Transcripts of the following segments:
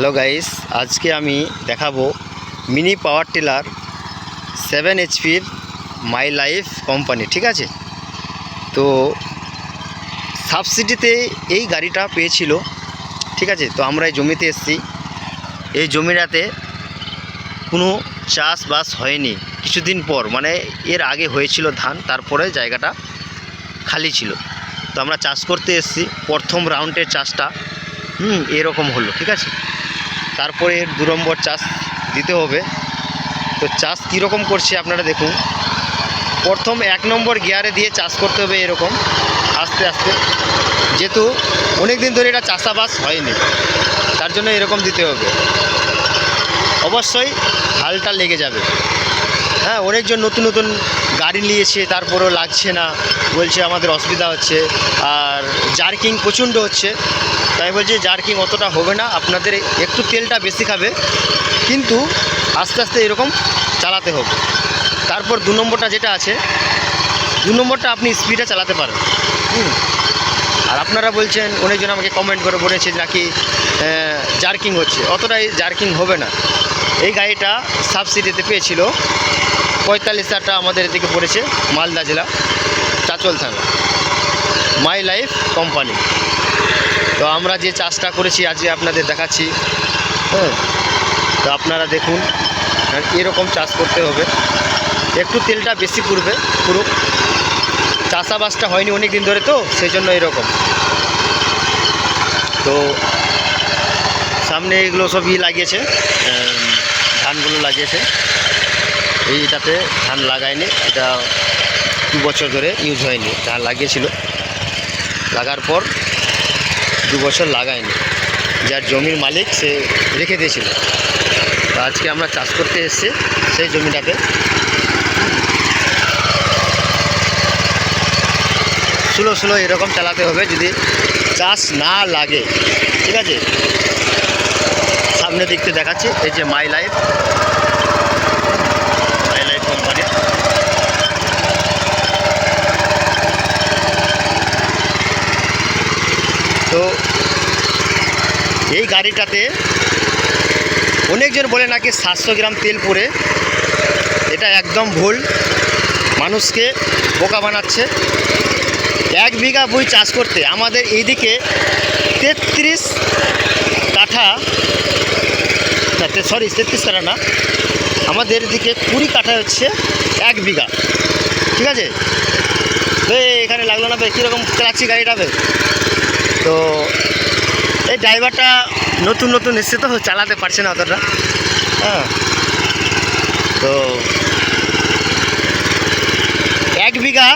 Hello guys আজকে আমি দেখাবো মিনি পাওয়ার টিলার সেভেন এইচপির মাই লাইফ কোম্পানি ঠিক আছে? তো সাবসিডিতে এই গাড়িটা পেয়েছিল, ঠিক আছে? তো আমরা এই জমিতে এসেছি। এই জমিটাতে কোনো চাষবাস হয়নি। কিছুদিন পর মানে এর আগে হয়েছিল ধান, তারপরে জায়গাটা খালি ছিল। তো আমরা চাষ করতে এসেছি। প্রথম রাউন্ডের চাষটা হুম, এরকম হলো, ঠিক আছে? তারপরে এর দু নম্বর চাষ দিতে হবে। তো চাষ কীরকম করছে আপনারা দেখুন। প্রথম এক নম্বর গিয়ারে দিয়ে চাষ করতে হবে এরকম, আস্তে আস্তে। যেহেতু অনেক দিন ধরে এটা চাষাবাস হয়নি, তার জন্য এরকম দিতে হবে। অবশ্যই হালটা লেগে যাবে। হ্যাঁ অনেকজন নতুন নতুন গাড়ি নিয়েছে তারপরেও লাগছে না, বলছে আমাদের অসুবিধা হচ্ছে। আর জার্কিং প্রচণ্ড হচ্ছে। তাই বলছি জার্কিং অতটা হবে না, আপনাদের একটু তেলটা বেশি খাবে। কিন্তু আস্তে আস্তে এরকম চালাতে হবে। তারপর দু নম্বরটা যেটা আছে, দু নম্বরটা আপনি স্পিডে চালাতে পারেন। আর আপনারা বলছেন, অনেকজন আমাকে কমেন্ট করে বলেছে নাকি জার্কিং হচ্ছে। অতটাই জার্কিং হবে না। এই গাড়িটা সাবসিডিতে পেয়েছিল। পঁয়তাল্লিশ হাজারটা আমাদের এদিকে পড়েছে, মালদা জেলা, চাচল থানা। মাই লাইফ কোম্পানি তো আমরা যে চাষটা করেছি, আজকে আপনাদের দেখাচ্ছি। হ্যাঁ তো আপনারা দেখুন এরকম চাষ করতে হবে। একটু তেলটা বেশি পুড়বে পুরো চাষাবাসটা হয়নি অনেক দিন ধরে তো, সেই জন্য এরকম। তো সামনে এগুলো সবই লাগিয়েছে ধানগুলো লাগিয়েছে। এইটাতে ধান লাগায়নি, এটা দু বছর ধরে ইউজ হয়নি, ধান লাগিয়েছিল। লাগার পর দু বছর লাগায়নি। যার জমির মালিক সে রেখে দিয়েছিল। আজকে আমরা চাষ করতে এসেছি, সেই জমিটাতে। স্লো স্লো এরকম চালাতে হবে, যদি চাষ না লাগে, ঠিক আছে? সামনে দিকতে দেখাচ্ছি, এই যে my life my life company তো এই গাড়িটাতে অনেকজন বলে নাকি সাতশো গ্রাম তেল পরে এটা একদম ভুল। মানুষকে বোকা বানাচ্ছে। এক বিঘা বই চাষ করতে আমাদের এইদিকে তেত্রিশ কাঠা সরি তেত্রিশ কাঠা না। আমাদের দিকে কুড়ি কাঠা হচ্ছে এক বিঘা। ঠিক আছে? তো এখানে লাগল না তো কীরকম চালাচ্ছি গাড়িটাতে তো এই ড্রাইভারটা নতুন নতুন এসছে তো, চালাতে পারছে না অতটা। হ্যাঁ। তো এক বিঘা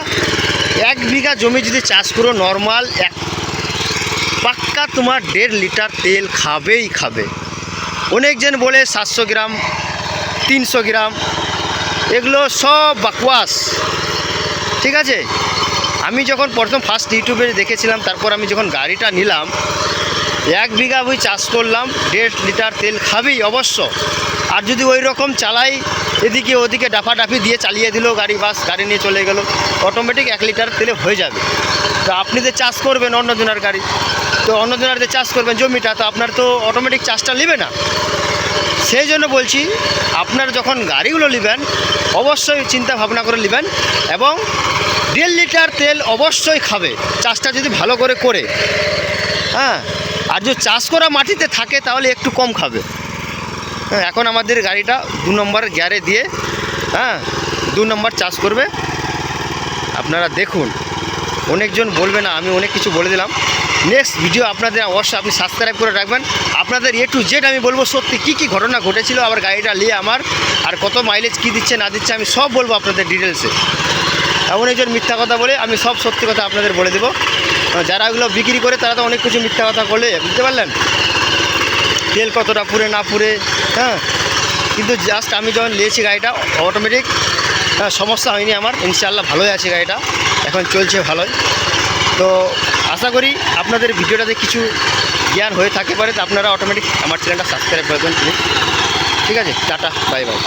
এক বিঘা জমি যদি চাষ করো নর্মাল এক, পাক্কা তোমার দেড় লিটার তেল খাবেই খাবে। অনেকজন বলে সাতশো গ্রাম, তিনশো গ্রাম, এগুলো সব বাকওয়াস ঠিক আছে? আমি যখন প্রথম ফার্স্ট ইউটিউবে দেখেছিলাম, তারপর আমি যখন গাড়িটা নিলাম এক বিঘা বই চাষ করলাম, দেড় লিটার তেল খাবেই অবশ্য। আর যদি ওই রকম চালাই, এদিকে ওদিকে ডাফাডাফি দিয়ে চালিয়ে দিল, গাড়ি বাস, গাড়ি নিয়ে চলে গেল অটোমেটিক এক লিটার তেলে হয়ে যাবে। তো আপনি যে চাষ করবেন অন্যজনের গাড়ি, তো অন্যজনের যে চাষ করবেন জমিটা, তো আপনার তো অটোমেটিক চাষটা নেবে না। সেই জন্য বলছি, আপনার যখন গাড়িগুলো নেবেন, অবশ্যই চিন্তা ভাবনা করে নেবেন এবং দেড় লিটার তেল অবশ্যই খাবে, চাষটা যদি ভালো করে করে। হ্যাঁ আর যদি চাষ করা মাটিতে থাকে, তাহলে একটু কম খাবে। হ্যাঁ এখন আমাদের গাড়িটা দু নম্বর গ্যারে দিয়ে হ্যাঁ দু নম্বর চাষ করবে। আপনারা দেখুন, অনেকজন বলবে না, আমি অনেক কিছু বলে দিলাম। নেক্সট ভিডিও আপনাদের অবশ্যই আপনি সাবস্ক্রাইব করে রাখবেন। আপনাদের এ টু জেড আমি বলব সত্যি, কী কী ঘটনা ঘটেছিল, আবার গাড়িটা নিয়ে আমার, আর কত মাইলেজ কী দিচ্ছে, না দিচ্ছে, আমি সব বলব আপনাদের ডিটেলসে এমন একজন মিথ্যা কথা বলে, আমি সব সত্যি কথা আপনাদের বলে দেবো। যারা এগুলো বিক্রি করে, তারা তো অনেক কিছু মিথ্যা কথা বলে, বুঝতে পারলেন? তেল কতটা পুরে না পুরে হ্যাঁ? কিন্তু জাস্ট আমি যখন নিয়েছি গাড়িটা অটোমেটিক সমস্যা হয়নি আমার। ইনশাআল্লাহ ভালোই আছে গাড়িটা। এখন চলছে ভালোই। তো আশা করি আপনাদের ভিডিওটাতে কিছু জ্ঞান হয়ে থাকতে পারে, তো আপনারা অটোমেটিক আমার চ্যানেলটা সাবস্ক্রাইব করবেন প্লিজ ঠিক আছে? Tata bye bye